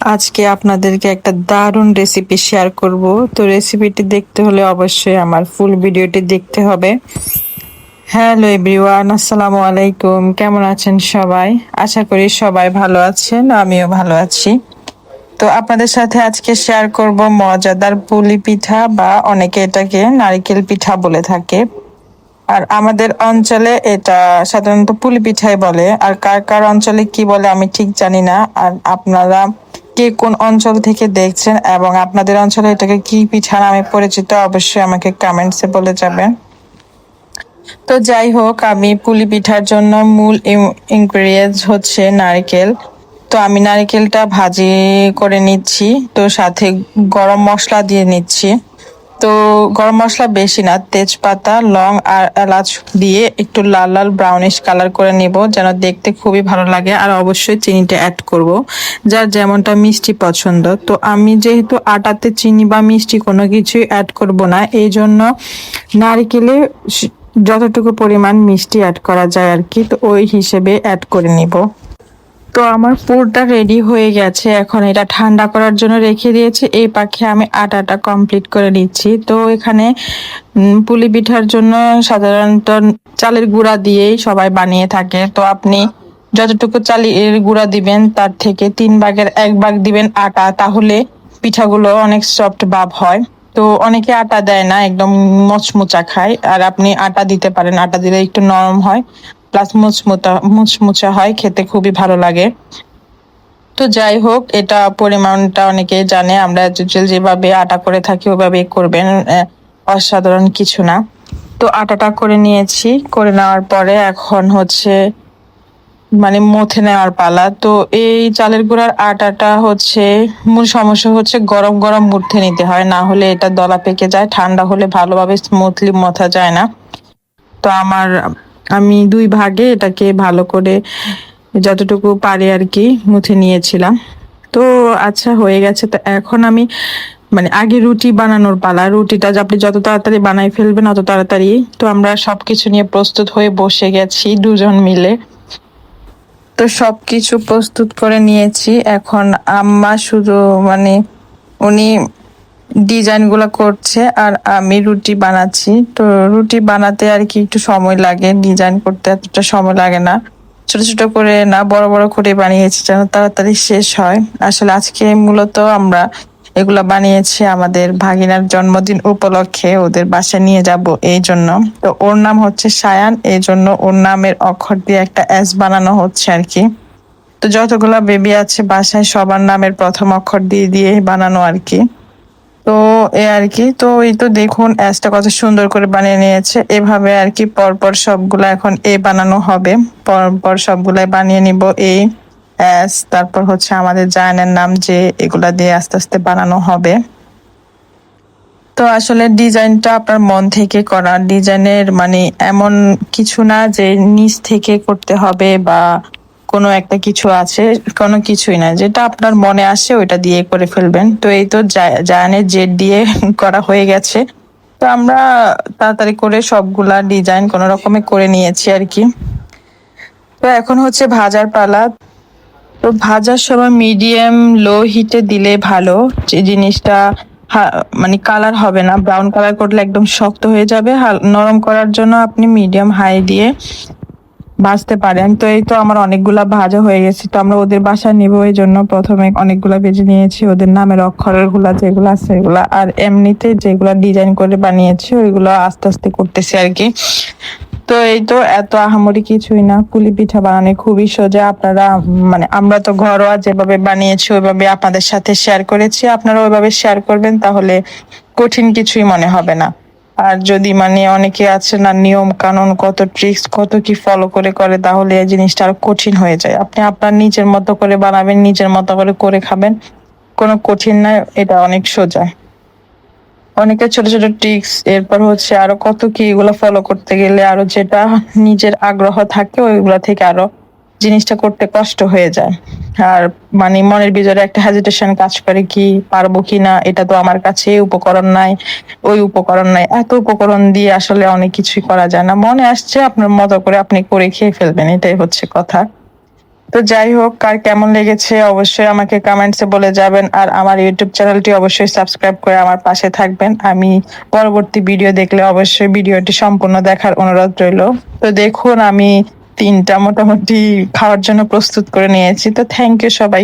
আজকে আপনাদেরকে একটা দারুণ রেসিপি শেয়ার করব। তো রেসিপিটি দেখতে হলে অবশ্যই আমার ফুল ভিডিওটি দেখতে হবে। হ্যালো এভরিওয়ান আসসালামু আলাইকুম। কেমন আছেন সবাই? আশা করি সবাই ভালো আছেন, আমিও ভালো আছি। তো আপনাদের সাথে আজকে শেয়ার করব মজাদার পুলি পিঠা বা অনেকে এটাকে নারিকেল পিঠা বলে থাকে। আর আমাদের অঞ্চলে এটা সাধারণত পুলি পিঠাই বলে। আর কার কার অঞ্চলে কি বলে আমি ঠিক জানি না। আর আপনারা কে কোন অঞ্চল থেকে দেখছেন এবং আপনাদের অঞ্চলে এটাকে কি পিঠা নামে পরিচিত, অবশ্যই আমাকে কমেন্টসে বলে যাবেন। তো যাই হোক, আমি পুলি পিঠার জন্য মূল ইনগ্রিডিয়েন্টস হচ্ছে নারকেল। তো আমি নারকেলটা ভাজি করে নিচ্ছি, তো সাথে গরম মশলা দিয়ে নিচ্ছি। তো গরম মশলা বেশি না, তেজপাতা, লং আর এলাচ দিয়ে একটু লাল লাল ব্রাউনিশ কালার করে নিব যেন দেখতে খুবই ভালো লাগে আর অবশ্যই চিনিটা অ্যাড করব। যার যেমনটা মিষ্টি পছন্দ। তো আমি যেহেতু আটাতে চিনি বা মিষ্টি কোনো কিছুই অ্যাড করব না, এই জন্য নারিকেলে যতটুকু পরিমাণ মিষ্টি অ্যাড করা যায় আর কি, তো ওই হিসেবে অ্যাড করে নিব। তো আমার পুরটা রেডি হয়ে গেছে। এখন এটা ঠান্ডা করার জন্য রেখে দিয়েছি। এই পাখে আমি আটাটা কমপ্লিট করে নিচ্ছি। তো এখানে পুলি পিঠার জন্য সাধারণত চালের গুঁড়া দিয়েই সবাই বানিয়ে থাকে। তো আপনি যতটুকু চালের গুঁড়া দিবেন, তার থেকে তিন ভাগের এক ভাগ দিবেন আটা। তাহলে পিঠাগুলো অনেক সফট ভাব হয়। তো অনেকে আটা দেয় না, একদম মচমুচা খায়। আর আপনি আটা দিতে পারেন। আটা দিলে একটু নরম হয়। প্লাস মুচমুচা মুচমুচা হয়, খেতে খুবই ভালো লাগে। তো যাই হোক, এটা পরিমাণটা অনেকে জানে, আমরা যেভাবে আটা করে থাকি ওইভাবে করবেন অসাধারণ কিছু না। তো আটাটা করে নিয়েছি, করে নেওয়ার পরে এখন হচ্ছে মানে মথে নেওয়ার পালা। তো এই চালের গুঁড়ার আটাটা হচ্ছে, মূল সমস্যা হচ্ছে গরম গরম মুঠে নিতে হয়, না হলে এটা দলা পেকে যায়, ঠান্ডা হলে ভালোভাবে স্মুথলি মথা যায় না। তো আমার আমি দুই ভাগে এটাকে ভালো করে যতটুকু পারে আর কি মুছে নিয়েছিলাম। তো আচ্ছা হয়ে গেছে। তো এখন আমি মানে আগে রুটি বানানোর পালা। রুটিটা আপনি যত তাড়াতাড়ি বানাই ফেলবেন অত তাড়াতাড়ি। তো আমরা সবকিছু নিয়ে প্রস্তুত হয়ে বসে গেছি দুজন মিলে। তো সব কিছু প্রস্তুত করে নিয়েছি। এখন আম্মা শুধু মানে উনি ডিজাইনগুলো করছে আর আমি রুটি বানাচ্ছি। তো রুটি বানাতে আর কি একটু সময় লাগে, ডিজাইন করতে এতটা সময় লাগে না। ছোট ছোট করে না, বড় বড় করে বানিয়েছি যেন তাড়াতাড়ি শেষ হয়। আসলে আজকে মূলত আমরা এগুলো বানিয়েছি আমাদের ভাগিনার জন্মদিন উপলক্ষে, ওদের বাসায় নিয়ে যাব এই জন্য। তো ওর নাম হচ্ছে সায়ান, এই জন্য ওর নামের অক্ষর দিয়ে একটা এস বানানো হচ্ছে আর কি। তো যতগুলা বেবি আছে, বাসায় সবার নামের প্রথম অক্ষর দিয়ে দিয়ে বানানো আর কি। তো এ আর কি, তো এই তো দেখুন অ্যাসটা কত সুন্দর করে বানিয়ে নিয়েছে। এভাবে আর কি পরপর সবগুলা এখন এ বানানো হবে। পরপর সবগুলাই বানিয়ে নিব এই অ্যাস তারপর হচ্ছে আমাদের জায়নের নাম যে এগুলা দিয়ে আস্তে আস্তে বানানো হবে। তো আসলে ডিজাইনটা আপনার মন থেকে করা। ডিজাইনের মানে এমন কিছু না যে নিচ থেকে করতে হবে বা কোনো একটা কিছু আছে, কোনো কিছুই না। যেটা আপনার মনে আসে ওইটা দিয়ে করে ফেলবেন। তো এই তো জায়ানের জেড দিয়ে করা হয়ে গেছে। তো আমরা তাড়াতাড়ি করে সবগুলা ডিজাইন কোনো রকমে করে নিয়েছি আর কি। তো এখন হচ্ছে ভাজার পালা। তো ভাজার সময় মিডিয়াম, লো হিটে দিলে ভালো। যে জিনিসটা মানে কালার হবে না। ব্রাউন কালার করলে একদম শক্ত হয়ে যাবে। নরম করার জন্য আপনি মিডিয়াম হাই দিয়ে ভাজতে পারেন তো এই তো আমার অনেকগুলা ভাজা হয়ে গেছে, তো আমরা ওদের বাসা নিব এই জন্য প্রথমে অনেকগুলা ভেজে নিয়েছি, ওদের নামের অক্ষরেরগুলা যেগুলো আছে এগুলা। আর এমনিতে যেগুলা ডিজাইন করে বানিয়েছি, ওইগুলো আস্তে আস্তে করতেছি আর কি। তো এই তো এত আহামরি কিছুই না, পুলি পিঠা বানানো খুবই সোজা। আপনারা মানে আমরা তো ঘরোয়া যেভাবে বানিয়েছি, ওইভাবে আপনাদের সাথে শেয়ার করেছি। আপনারা ওইভাবে শেয়ার করবেন, তাহলে কঠিন কিছুই মনে হবে না। আর যদি মানে অনেকে আছে না, নিয়ম কানুন, কত ট্রিক্স কত কি ফলো করে করে, তাহলে এই জিনিসটা আরও কঠিন হয়ে যায়। আপনি আপনার নিজের মতো করে বানাবেন, নিজের মতো করে করে খাবেন। কোনো কঠিন না, এটা অনেক সোজা। অনেকে ছোট ছোট ট্রিক্স এরপর হচ্ছে আরও কত কি এগুলো ফলো করতে গেলে আরও যেটা নিজের আগ্রহ থাকে, ওইগুলা থেকে আরও জিনিসটা করতে কষ্ট হয়ে যায়। আর মানে মনের ভিতরে একটা হেজিটেশন কাজ করে কি পারব কি না, এটা তো আমার কাছে উপকরণ নাই, ওই উপকরণ নাই। এত উপকরণ দিয়ে আসলে অনেক কিছুই করা যায় না। মনে আসছে আপনার মতো করে আপনি করে খেয়ে ফেলবেন, এটাই হচ্ছে কথা। তো যাই হোক, কার কেমন লেগেছে অবশ্যই আমাকে কমেন্টসে বলে যাবেন। আর আমার ইউটিউব চ্যানেলটি অবশ্যই সাবস্ক্রাইব করে আমার পাশে থাকবেন। আমি পরবর্তী ভিডিও দেখলে অবশ্যই ভিডিওটি সম্পূর্ণ দেখার অনুরোধ রইল। তো দেখুন, আমি তিনটা মোটামুটি খাওয়ার জন্য প্রস্তুত করে নিয়েছি। তো থ্যাংক ইউ সবাই।